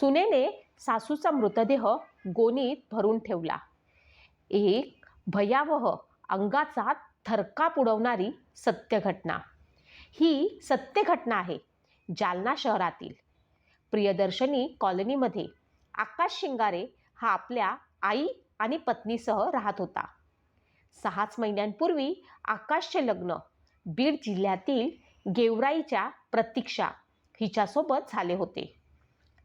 सुनेने सासूचा मृतदेह गोणीत भरून ठेवला. एक भयावह अंगाचा थरकाप उडवणारी सत्य घटना ही सत्य घटना आहे जालना शहरातील. प्रियदर्शनी कॉलनीमध्ये आकाश शिंगारे हा आपल्या आई आणि पत्नीसह राहत होता. सहाच महिन्यांपूर्वी आकाशचे लग्न बीड जिल्ह्यातील गेवराईच्या प्रतीक्षा हिच्यासोबत झाले होते.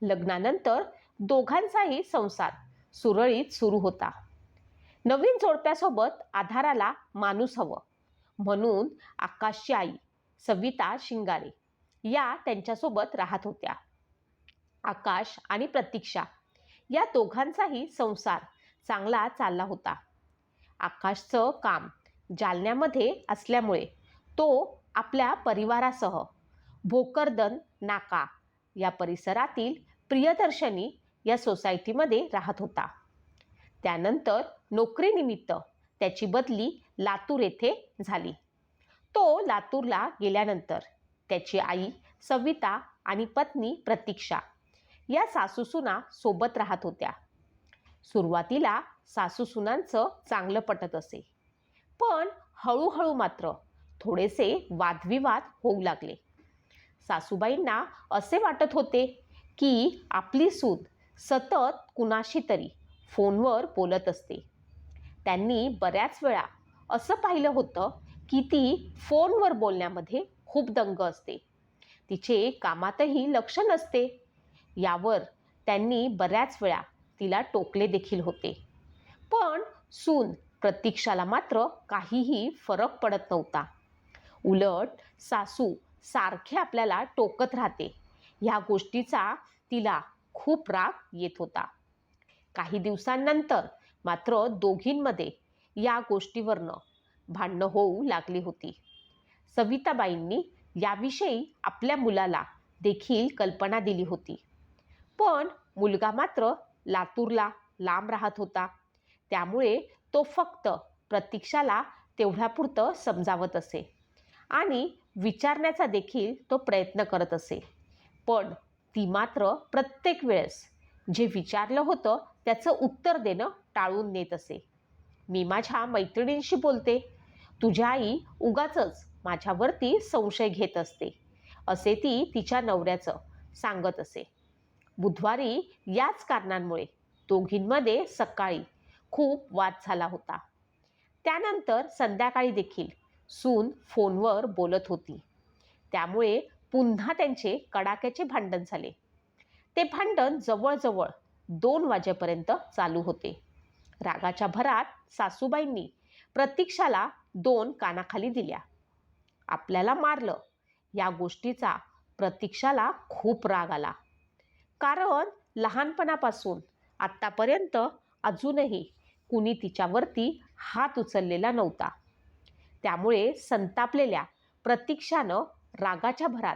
लग्नानंतर दोघांचाही संसार सुरळीत सुरू होता. नवीन जोडप्यासोबत आधाराला माणूस हवं म्हणून आकाशची आई सविता शिंगारे या त्यांच्यासोबत राहत होत्या. आकाश आणि प्रतीक्षा या दोघांचाही संसार चांगला चालला होता. आकाशचं काम जालन्यामध्ये असल्यामुळे तो आपल्या परिवारासह भोकरदन नाका या परिसरातील प्रियदर्शनी या सोसायटीमध्ये राहत होता. त्यानंतर नोकरीनिमित्त त्याची बदली लातूर येथे झाली. तो लातूरला गेल्यानंतर त्याची आई सविता आणि पत्नी प्रतीक्षा या सासूसुना सोबत राहत होत्या. सुरुवातीला सासूसुनांचं चांगलं पटत असे. पण हळूहळू मात्र थोडेसे वादविवाद होऊ लागले. सासूबाईंना असे वाटत होते की आपली सूत सतत कुणाशी तरी फोनवर बोलत असते. त्यांनी बऱ्याच वेळा असं पाहिलं होतं की ती फोनवर बोलण्यामध्ये खूप दंग असते. तिचे कामातही लक्ष नसते. यावर त्यांनी बऱ्याच वेळा तिला टोकले देखील होते. पण सून प्रतीक्षाला मात्र काहीही फरक पडत नव्हता. उलट सासू सारखे आपल्याला टोकत राहते. ह्या गोष्टीचा तिला खूप राग येत होता. काही दिवसांनंतर मात्र दोघींमध्ये या गोष्टीवरनं भांडणं होऊ लागली होती. सविताबाईंनी याविषयी आपल्या मुलाला देखील कल्पना दिली होती. पण मुलगा मात्र लातूरला लांब राहत होता. त्यामुळे तो फक्त प्रतीक्षाला तेवढ्यापुरतं समजावत असे आणि विचारण्याचा देखील तो प्रयत्न करत असे. पण ती मात्र प्रत्येक वेळेस जे विचारलं होतं त्याचं उत्तर देणं टाळून नेत असे. मी माझ्या मैत्रिणींशी बोलते. तुझ्या आई उगाचच माझ्यावरती संशय घेत असते असे ती तिच्या नवऱ्याचं सांगत असे. बुधवारी याच कारणांमुळे दोघींमध्ये सकाळी खूप वाद झाला होता. त्यानंतर संध्याकाळी देखील सून फोनवर बोलत होती. त्यामुळे पुन्हा त्यांचे कडाक्याचे भांडण झाले. ते भांडण जवळजवळ दोन वाजेपर्यंत चालू होते. रागाच्या भरात सासूबाईंनी प्रतीक्षाला दोन कानाखाली दिल्या. आपल्याला मारलं. या गोष्टीचा प्रतीक्षाला खूप राग आला. कारण लहानपणापासून आत्तापर्यंत अजूनही कुणी तिच्यावरती हात उचललेला नव्हता. त्यामुळे संतापलेल्या प्रतीक्षानं रागाच्या भरात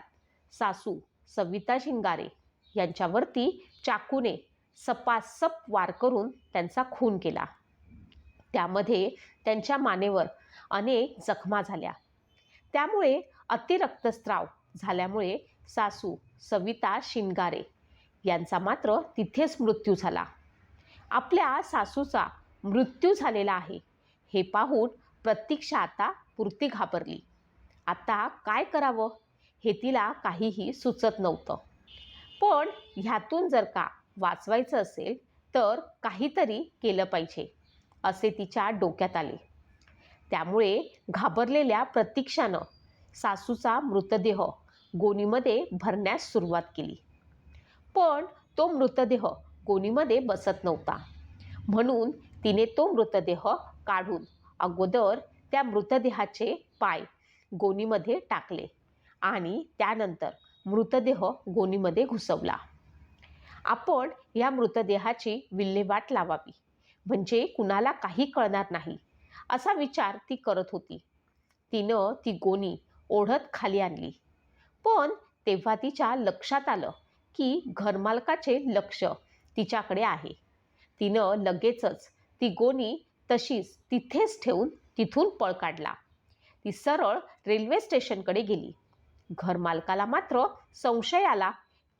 सासू सविता शिंगारे यांच्यावरती चाकूने सपासप वार करून त्यांचा खून केला. त्यामध्ये त्यांच्या मानेवर अनेक जखमा झाल्या. त्यामुळे अतिरक्तस्राव झाल्यामुळे सासू सविता शिंगारे यांचा मात्र तिथेच मृत्यू झाला. आपल्या सासूचा मृत्यू झालेला आहे हे पाहून प्रतीक्षा आता पुरती घाबरली. आता काय करावं? हे तिला काहीही सुचत नव्हतं. पण ह्यातून जर का वाचवायचं असेल तर काहीतरी केलं पाहिजे असे तिच्या डोक्यात आले. त्यामुळे घाबरलेल्या प्रतीक्षानं सासूचा मृतदेह गोणीमध्ये भरण्यास सुरुवात केली. पण तो मृतदेह गोणीमध्ये बसत नव्हता. म्हणून तिने तो मृतदेह काढून अगोदर त्या मृतदेहाचे पाय गोणीमध्ये टाकले आणि त्यानंतर मृतदेह गोणीमध्ये घुसवला. आपण या मृतदेहाची विल्हेवाट लावावी. म्हणजे कुणाला काही कळणार नाही असा विचार ती करत होती. तिनं ती गोणी ओढत खाली आणली. पण तेव्हा तिच्या लक्षात आलं की घरमालकाचे लक्ष तिच्याकडे आहे. तिनं लगेचच ती गोणी तशीच तिथेच ठेवून तिथून पळ काढला. ती सरळ रेल्वे स्टेशनकडे गेली. घरमालकाला मात्र संशय आला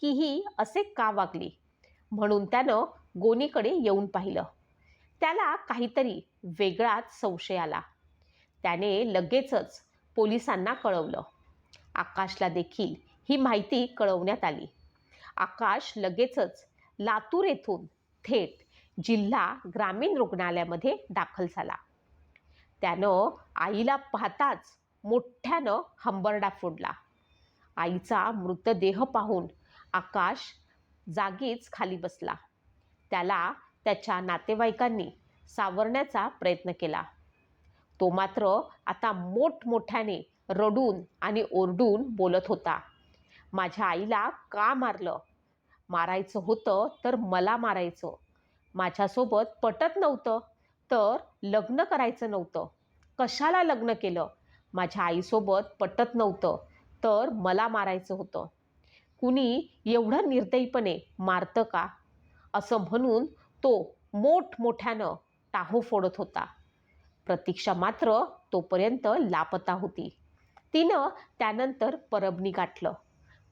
की ही असे का वागली? म्हणून त्यानं गोनीकडे येऊन पाहिलं. त्याला काहीतरी वेगळाच संशय आला. त्याने लगेचच पोलिसांना कळवलं. आकाशला देखील ही माहिती कळवण्यात आली. आकाश लगेचच लातूर येथून थेट जिल्हा ग्रामीण रुग्णालयामध्ये दाखल झाला. त्यानं आईला पाहताच मोठ्यानं हंबरडा फोडला. आईचा मृतदेह पाहून आकाश जागीच खाली बसला. त्याला त्याच्या नातेवाईकांनी सावरण्याचा प्रयत्न केला. तो मात्र आता मोठमोठ्याने रडून आणि ओरडून बोलत होता. माझ्या आईला का मारलं? मारायचं होतं तर मला मारायचं. माझ्यासोबत पटत नव्हतं. तर लग्न करायचं नव्हतं. कशाला लग्न केलं? माझ्या आईसोबत पटत नव्हतं. तर मला मारायचं होतं. कुणी एवढं निर्दयीपणे मारतं का? असं म्हणून तो मोठमोठ्यानं टाहो फोडत होता. प्रतीक्षा मात्र तोपर्यंत लापता होती. तिनं त्यानंतर परभणी गाठलं.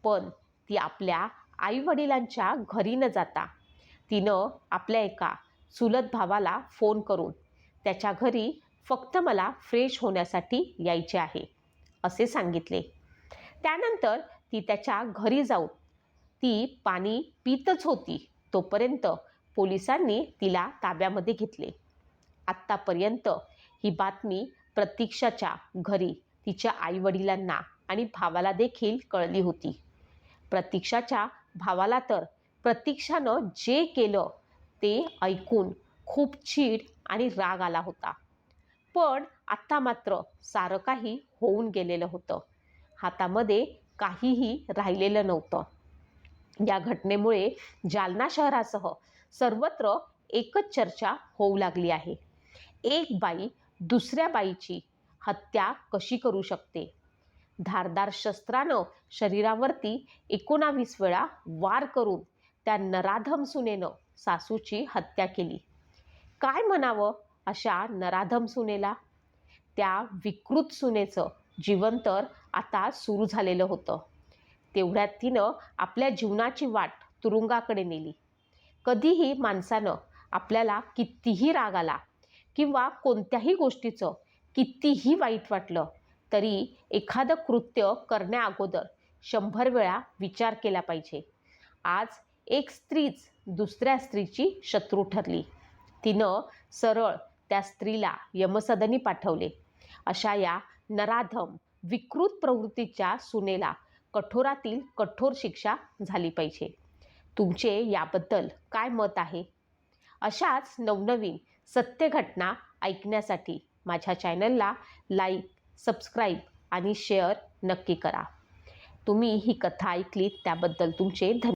पण ती आपल्या आईवडिलांच्या घरी न जाता तिनं आपल्या एका चुलत भावाला फोन करून त्याच्या घरी फक्त मला फ्रेश होण्यासाठी यायचे आहे असे सांगितले. त्यानंतर ती त्याच्या घरी जाऊन ती पाणी पितच होती तोपर्यंत पोलिसांनी तिला ताब्यामध्ये घेतले. आत्तापर्यंत ही बातमी प्रतीक्षाच्या घरी तिच्या आईवडिलांना आणि भावाला देखील कळली होती. प्रतीक्षाच्या भावाला तर प्रतीक्षानं जे केलं ते ऐकून खूप चीड आणि राग आला होता. पण आत्ता मात्र सारं काही होऊन गेलेलं होतं. हातामध्ये काहीही राहिलेलं नव्हतं. या घटनेमुळे जालना शहरासह सर्वत्र एकच चर्चा होऊ लागली आहे. एक बाई दुसऱ्या बाईची हत्या कशी करू शकते? धारदार शस्त्रानं शरीरावरती एकोणावीस वेळा वार करून त्या नराधम सुनेनं सासूची हत्या केली. काय म्हणावं अशा नराधम सुनेला? त्या विकृत सुनेचं जीवन तर आता सुरू झालेलं होतं. तेवढ्यात तिनं आपल्या जीवनाची वाट तुरुंगाकडे नेली. कधीही माणसानं आपल्याला कितीही राग आला किंवा कोणत्याही गोष्टीचं कितीही वाईट वाटलं तरी एखादं कृत्य करण्याअगोदर शंभर वेळा विचार केला पाहिजे. आज एक स्त्रीच दुसऱ्या स्त्रीची शत्रू ठरली. तिनं सरळ त्या स्त्रीला यमसदनी पाठवले. अशा या नराधम विकृत प्रवृत्तीच्या सुनेला कठोरातील कठोर शिक्षा झाली पाहिजे. तुमचे याबद्दल काय मत आहे? अशाच नवनवीन सत्य घटना ऐकण्यासाठी माझ्या चॅनलला लाईक सबस्क्राईब आणि शेअर नक्की करा. तुम्ही ही कथा ऐकलीत त्याबद्दल तुमचे धन्यवाद.